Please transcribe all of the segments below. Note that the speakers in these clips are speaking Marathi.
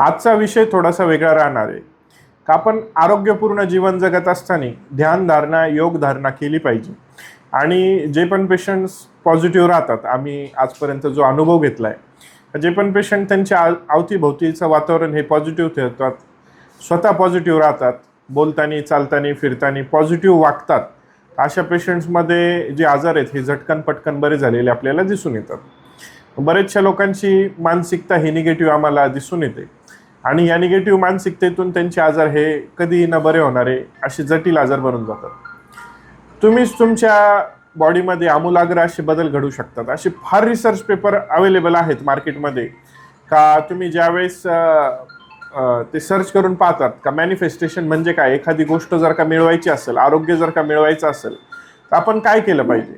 आजचा विषय थोडासा वेगळा राहणार आहे. का आपण आरोग्यपूर्ण जीवन जगत असताना ध्यानधारणा योगधारणा केली पाहिजे. आणि जे पण पेशंट्स पॉझिटिव्ह राहतात आम्ही आजपर्यंत जो अनुभव घेतला आहे जे पण पेशंट त्यांच्या अवतीभोवतीचं वातावरण हे पॉझिटिव्ह ठेवतात स्वतः पॉझिटिव्ह राहतात बोलताना चालताना फिरताना पॉझिटिव्ह वागतात अशा पेशंट्समध्ये जे आजार आहेत हे झटकन पटकन बरे झालेले आपल्याला दिसून येतात. बरेचशा लोकांची मानसिकता ही निगेटिव्ह आम्हाला दिसून येते. आणि या निगेटिव्ह मानसिकतेतून त्यांचे आजार हे कधीही न बरे होणारे असे जटिल आजार बनून जातात. तुम्हीच तुमच्या बॉडीमध्ये आमूलाग्र असे बदल घडू शकतात. असे फार रिसर्च पेपर अवेलेबल आहेत मार्केटमध्ये का तुम्ही ज्यावेळेस ते सर्च करून पाहतात का मॅनिफेस्टेशन म्हणजे काय? एखादी गोष्ट जर का मिळवायची असेल आरोग्य जर का मिळवायचं असेल तर आपण काय केलं पाहिजे?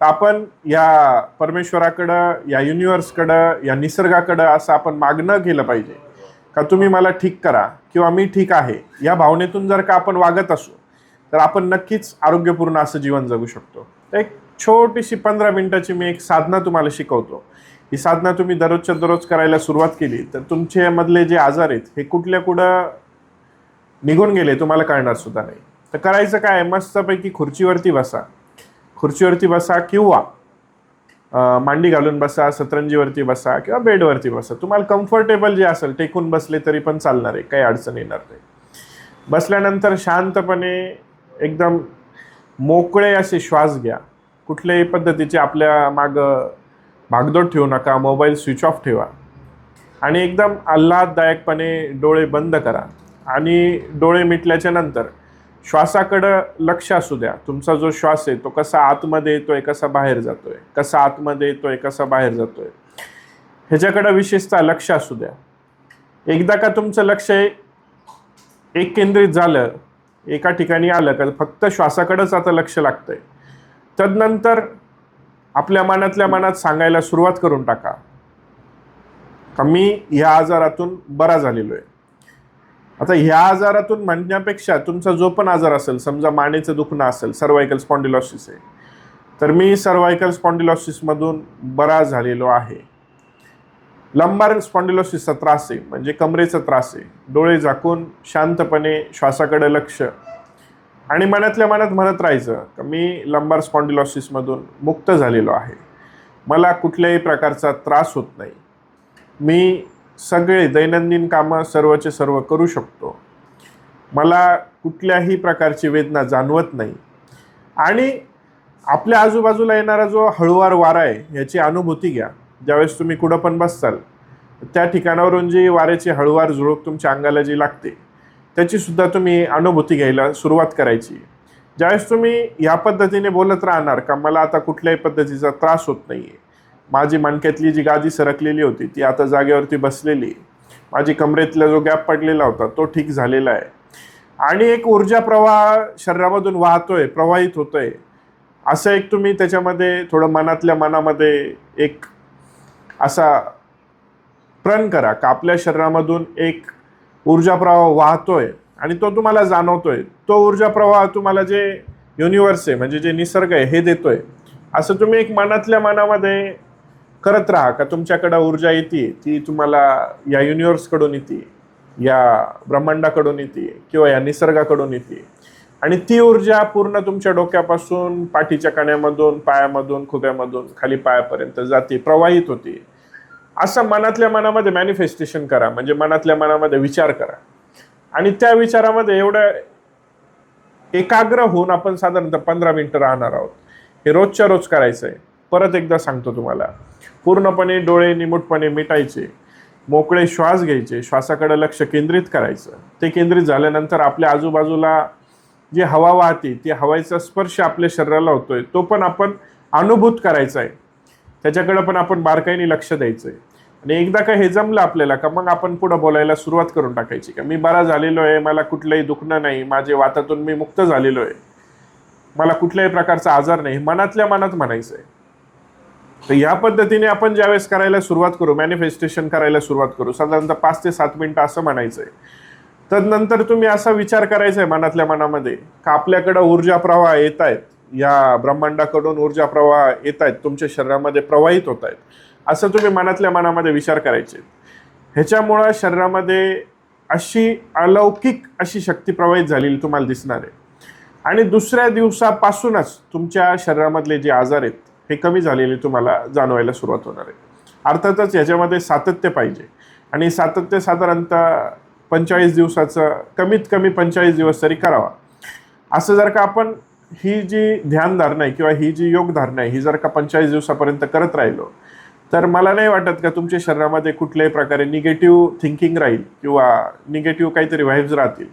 तर आपण या परमेश्वराकडं या युनिव्हर्सकडं या निसर्गाकडं असं आपण मागणं केलं पाहिजे. का तुम्ही मला ठीक करा किंवा मी ठीक आहे या भावनेतून जर का आपण वागत असू तर आपण नक्कीच आरोग्यपूर्ण असं जीवन जगू शकतो. तर एक छोटीशी पंधरा मिनिटाची मी एक साधना तुम्हाला शिकवतो. ही साधना तुम्ही दररोजच्या दररोज करायला सुरुवात केली तर तुमच्यामधले जे आजार आहेत हे कुठल्या कुठं निघून गेले तुम्हाला कळणार सुद्धा नाही. तर करायचं काय मस्तपैकी खुर्चीवरती बसा. खुर्चीवरती बसा किंवा मांडी घालून बसा सतरंजीवरती बसा किंवा बेडवरती बसा. तुम्हाला कम्फर्टेबल जे असेल टेकून बसले तरी पण चालणार आहे काही अडचण येणार नाही. बसल्यानंतर शांतपणे एकदम मोकळे असे श्वास घ्या. कुठल्याही पद्धतीचे आपल्या मागं भागदौड ठेवू नका मोबाईल स्विच ऑफ ठेवा. आणि एकदम आल्हाददायकपणे डोळे बंद करा. आणि डोळे मिटल्याच्या नंतर श्वासाकडं लक्ष असू द्या. तुमचा जो श्वास आहे तो कसा आतमध्ये येतोय कसा बाहेर जातोय? कसा आतमध्ये येतोय कसा बाहेर जातोय? ह्याच्याकडं विशेषतः लक्ष असू द्या. एकदा का तुमचं लक्ष एक केंद्रित झालं एका ठिकाणी आलं का फक्त श्वासाकडंच आता लक्ष लागतंय तदनंतर आपल्या मनातल्या मनात सांगायला सुरुवात करून टाका. का मी ह्या आजारातून बरा झालेलो आहे आता ह्या आजारातून म्हणण्यापेक्षा तुमचा जो पण आजार असेल समजा मानेचं दुखणं असेल सर्वायकल स्पॉन्डिलॉसिस आहे तर मी सर्वायकल स्पॉन्डिलॉसिसमधून बरा झालेलो आहे. लंबार स्पॉन्डिलॉसिसचा त्रास आहे म्हणजे कमरेचा त्रास आहे. डोळे झाकून शांतपणे श्वासाकडे लक्ष. आणि मनातल्या मनात म्हणत राहायचं का मी लंबार स्पॉन्डिलॉसिसमधून मुक्त झालेलो आहे. मला कुठल्याही प्रकारचा त्रास होत नाही. मी सगळे दैनंदिन कामं सर्वचे सर्व करू शकतो. मला कुठल्याही प्रकारची वेदना जाणवत नाही. आणि आपल्या आजूबाजूला येणारा जो हळुवार वारा आहे याची अनुभूती घ्या. ज्यावेळेस तुम्ही कुठं पण बसताल त्या ठिकाणावरून जी वाऱ्याची हळुवार झुळूक तुमच्या अंगाला जी लागते त्याचीसुद्धा तुम्ही अनुभूती घ्यायला सुरुवात करायची. ज्यावेळेस तुम्ही ह्या पद्धतीने बोलत राहणार का मला आता कुठल्याही पद्धतीचा त्रास होत नाही आहे माझी मणक्यातली जी गादी सरकलेली होती ती आता जागेवरती बसलेली. माझी कमरेतला जो गॅप पडलेला होता तो ठीक झालेला आहे. आणि एक ऊर्जा प्रवाह शरीरामधून वाहतोय प्रवाहित होतोय. असं एक तुम्ही त्याच्यामध्ये थोडं मनातल्या मनामध्ये एक असा प्रण करा का आपल्या शरीरामधून एक ऊर्जा प्रवाह वाहतोय आणि तो तुम्हाला जाणवतोय. तो ऊर्जा प्रवाह तुम्हाला जे युनिवर्स आहे म्हणजे जे निसर्ग आहे हे देतोय. असं तुम्ही एक मनातल्या मनामध्ये करत राहा का तुमच्याकडं ऊर्जा येते ती तुम्हाला या युनिवर्सकडून येते या ब्रह्मांडाकडून येते किंवा या निसर्गाकडून येते आणि ती ऊर्जा पूर्ण तुमच्या डोक्यापासून पाठीच्या कण्यामधून पायामधून खुब्यामधून खाली पायापर्यंत जाते प्रवाहित होते. असं मनातल्या मनामध्ये मॅनिफेस्टेशन करा म्हणजे मनातल्या मनामध्ये विचार करा. आणि त्या विचारामध्ये एवढं एकाग्र होऊन आपण साधारणतः पंधरा मिनिटं राहणार आहोत. हे रोजच्या रोज करायचं आहे परत एकदा सांगतो तुम्हाला. पूर्णपणे डोळे निमूटपणे मिटायचे मोकळे श्वास घ्यायचे श्वासाकडे लक्ष केंद्रित करायचं. ते केंद्रित झाल्यानंतर आपल्या आजूबाजूला जी हवा वाहते ती हवाचा स्पर्श आपल्या शरीराला होतोय तो पण आपण अनुभूत करायचा आहे. त्याच्याकडे पण आपण बारकाईने लक्ष द्यायचं आहे आणि एकदा का हे जमलं आपल्याला का मग आपण पुढं बोलायला सुरुवात करून टाकायची का मी बरा झालेलो आहे मला कुठलंही दुखणं नाही माझे वातातून मी मुक्त झालेलो आहे. मला कुठल्याही प्रकारचा आजार नाही मनातल्या मनात म्हणायचं आहे तर या पद्धतीने आपण ज्यावेळेस करायला सुरुवात करू मॅनिफेस्टेशन करायला सुरुवात करू साधारणतः पाच ते सात मिनटं असं म्हणायचं आहे तदनंतर तुम्ही असा विचार करायचा आहे मनातल्या मनामध्ये का आपल्याकडं ऊर्जा प्रवाह येत आहेत या ब्रह्मांडाकडून ऊर्जा प्रवाह येत आहेत तुमच्या शरीरामध्ये प्रवाहित होत आहेत असं तुम्ही मनातल्या मनामध्ये विचार करायचे. ह्याच्यामुळं शरीरामध्ये अशी अलौकिक अशी शक्ती प्रवाहित झालेली तुम्हाला दिसणार आहे. आणि दुसऱ्या दिवसापासूनच तुमच्या शरीरामधले जे आजार आहेत हे कमी झालेले तुम्हाला जाणवायला सुरुवात होणार आहे. अर्थातच याच्यामध्ये सातत्य पाहिजे. आणि सातत्य साधारणतः पंचेचाळीस दिवसाचं कमीत कमी पंचेचाळीस दिवस तरी करावा. असं जर का आपण ही जी ध्यानधारणा आहे किंवा ही जी योगधारणा आहे ही जर का पंचेचाळीस दिवसापर्यंत करत राहिलो तर मला नाही वाटत का तुमच्या शरीरामध्ये कुठल्याही प्रकारे निगेटिव्ह थिंकिंग राहील किंवा निगेटिव्ह काहीतरी व्हाईब्स राहतील.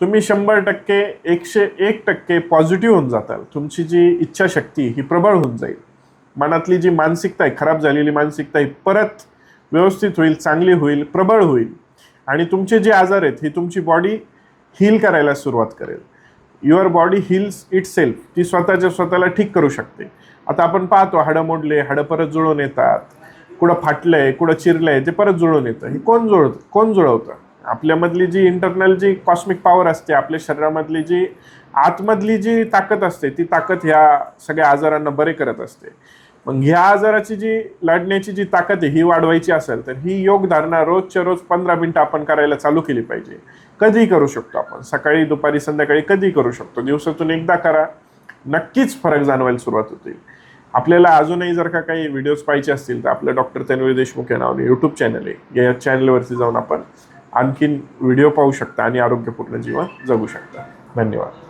तुम्ही शंभर टक्के एकशे एक टक्के पॉझिटिव्ह होऊन जाताल. तुमची जी इच्छाशक्ती ही प्रबळ होऊन जाईल. मनातली जी मानसिकता आहे खराब झालेली मानसिकता ही परत व्यवस्थित होईल चांगली होईल प्रबळ होईल. आणि तुमचे जे आजार आहेत ही तुमची बॉडी हील करायला सुरुवात करेल. Your body heals itself ती स्वतःच्या स्वतःला ठीक करू शकते. आता आपण पाहतो हाडं मोडले हाडं परत जुळून येतात. कुठं फाटलंय कुठं चिरलंय ते परत जुळून येतं. हे कोण जुळत कोण जुळवतं? आपल्यामधली जी इंटरनल जी कॉस्मिक पॉवर असते आपल्या शरीरामधली जी आतमधली जी ताकद असते ती ताकद ह्या सगळ्या आजारांना बरे करत असते. मग ह्या आजाराची जी लढण्याची जी ताकद आहे ही वाढवायची असेल तर ही योग धारणा रोजच्या रोज पंधरा मिनटं आपण करायला चालू केली पाहिजे. कधी करू शकतो आपण. सकाळी दुपारी संध्याकाळी कधी करू शकतो. दिवसातून एकदा करा. नक्कीच फरक जाणवायला सुरुवात होते. आपल्याला अजूनही जर का काही व्हिडिओज पाहिजे असतील तर आपलं डॉक्टर तन्वीर देशमुख या नावाने यूट्यूब चॅनल आहे. या चॅनलवरती जाऊन आपण आणखीन व्हिडिओ पाहू शकता आणि आरोग्यपूर्ण जीवन जगू शकता. धन्यवाद.